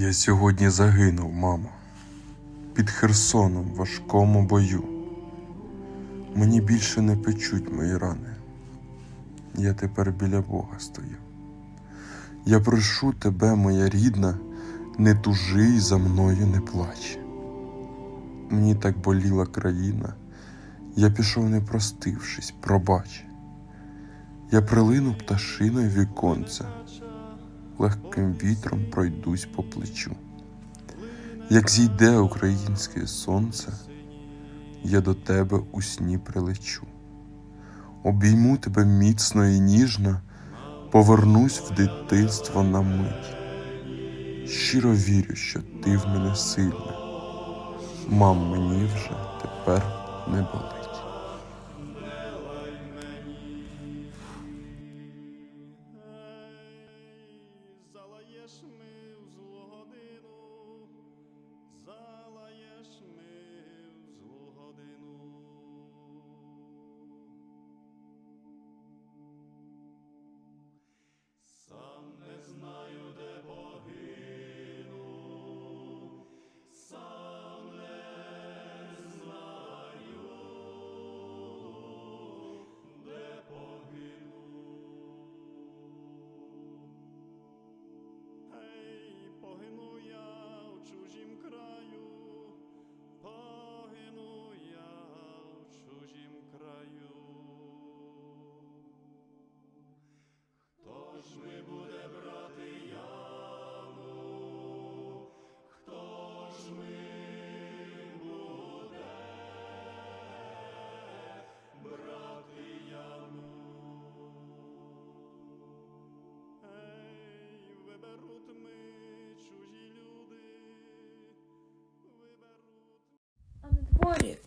Я сьогодні загинув, мамо, під Херсоном в важкому бою. Мені більше не печуть мої рани. Я тепер біля Бога стою. Я прошу тебе, моя рідна, не тужи і за мною не плач. Мені так боліла країна, я пішов не простившись, пробач. Я прилину пташиною віконця, легким вітром пройдусь по плечу. Як зійде українське сонце, я до тебе у сні прилечу. Обійму тебе міцно і ніжно, повернусь в дитинство на мить. Щиро вірю, що ти в мене сильна. Мам, мені вже тепер не болить. me.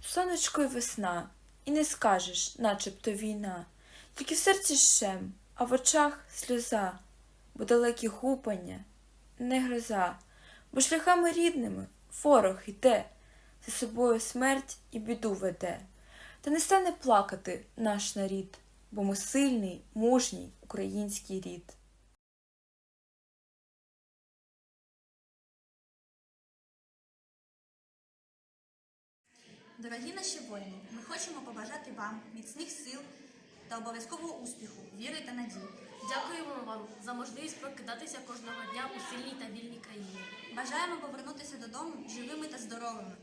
Сонечко й весна, і не скажеш, начебто війна. Тільки в серці щем, а в очах сльоза, бо далекі гупання, не гроза, бо шляхами рідними ворог йде, за собою смерть і біду веде. Та не стане плакати наш нарід, бо ми сильний, мужній український рід. Дорогі наші воїни, ми хочемо побажати вам міцних сил та обов'язкового успіху, віри та надії. Дякуємо вам за можливість прокидатися кожного дня у сильній та вільній країні. Бажаємо повернутися додому живими та здоровими,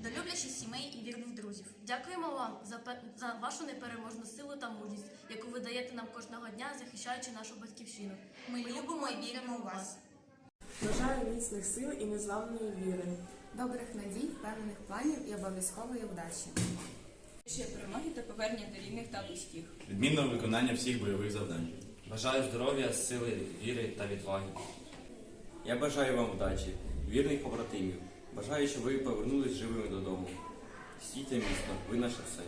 до люблячих сімей і вірних друзів. Дякуємо вам за, за вашу непереможну силу та мужність, яку ви даєте нам кожного дня, захищаючи нашу батьківщину. Ми любимо і віримо у вас. Бажаю міцних сил і незламної віри. Добрих надій, впевнених планів і обов'язкової удачі. Ще перемоги та повернення до рідних та близьких. Відмінного виконання всіх бойових завдань. Бажаю здоров'я, сили, віри та відваги. Я бажаю вам вдачі, вірних побратимів. Бажаю, щоб ви повернулись живими додому. Стійте міцно, ви наше все.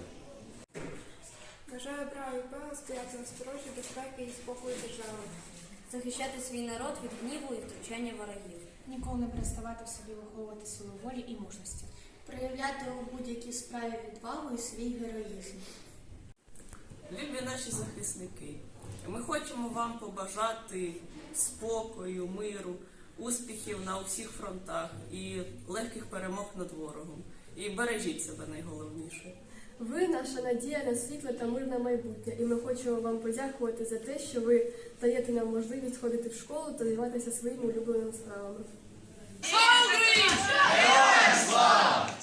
Бажаю права і певно стояти на сторожі безпеки і спокою держави. Захищати свій народ від гніву і втручання ворогів. Ніколи не переставати в собі виховувати силу волі і мужності. Проявляти у будь-якій справі відвагу і свій героїзм. Любі наші захисники, ми хочемо вам побажати спокою, миру, успіхів на усіх фронтах і легких перемог над ворогом. І бережіть себе найголовніше. Ви наша надія на світле та мирне майбутнє, і ми хочемо вам подякувати за те, що ви даєте нам можливість ходити в школу та займатися своїми улюбленими справами. Слава